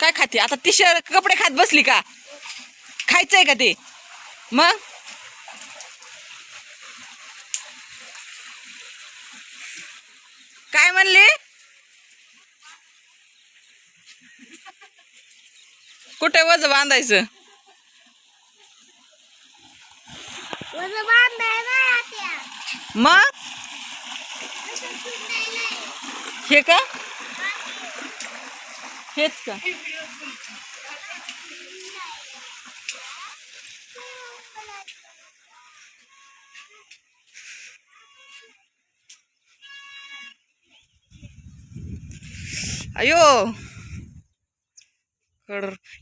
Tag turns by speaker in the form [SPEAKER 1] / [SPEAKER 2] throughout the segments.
[SPEAKER 1] काय खाते? आता ती शर्ट कपडे खात बसली का? खायचंय का ते? मग? काय म्हणले? कुठे वज बांधायचं? मग? हे का? हेच का? अयो.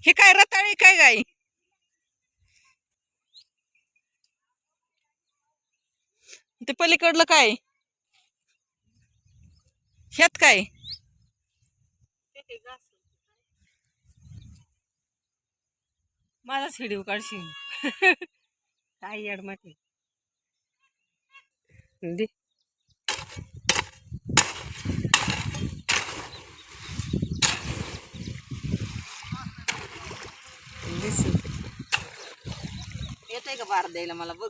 [SPEAKER 1] हे काय रताळी काय गाई? ते पलीकडलं काय? ह्यात काय? माझाच व्हिडिओ काढशील.
[SPEAKER 2] काय येडमाटे दे.
[SPEAKER 1] आहे का बार द्यायला मला? बघ.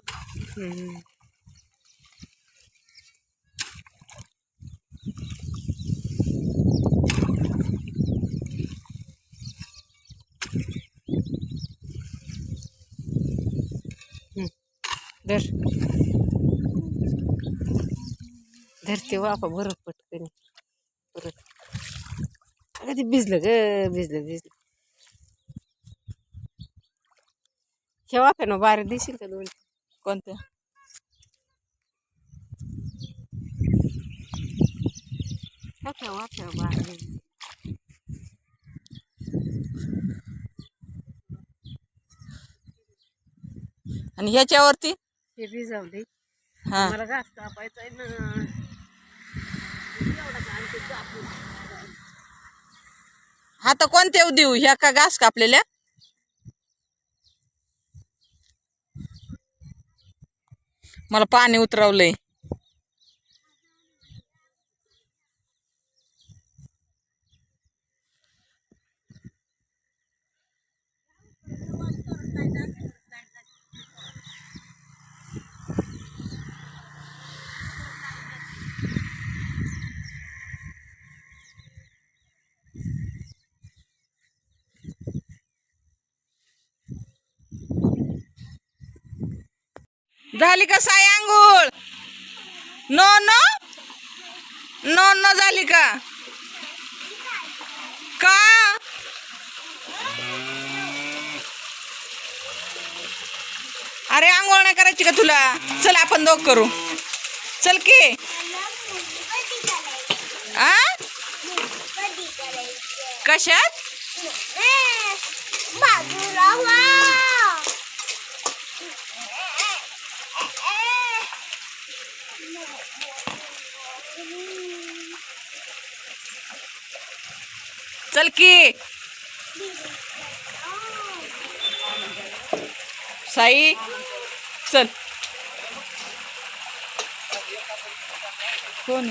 [SPEAKER 2] धर. धरते वापा बरं पटकन. परत. अगं ते भिजलं ग भिजलं भिजलं. ह्या वाफ्यानं बारा देशील का दोन?
[SPEAKER 1] कोणत्या?
[SPEAKER 2] वाफ्या वाफ्या बारा
[SPEAKER 1] आणि ह्याच्यावरती?
[SPEAKER 2] हे भिजवले मला घास कापायचा आहे ना. एवढा आणते कापून.
[SPEAKER 1] तर कोणत्या देऊ? ह्या का घास कापलेल्या? मला पाणी उतरवलंय. झाली का साई आंघोळ? नो नो नो नो झाली का? का? अरे आंघोळ नाही करायची का तुला? चल आपण दोघ करू. चल की. आ? कशात? चल की. साई चल. कोण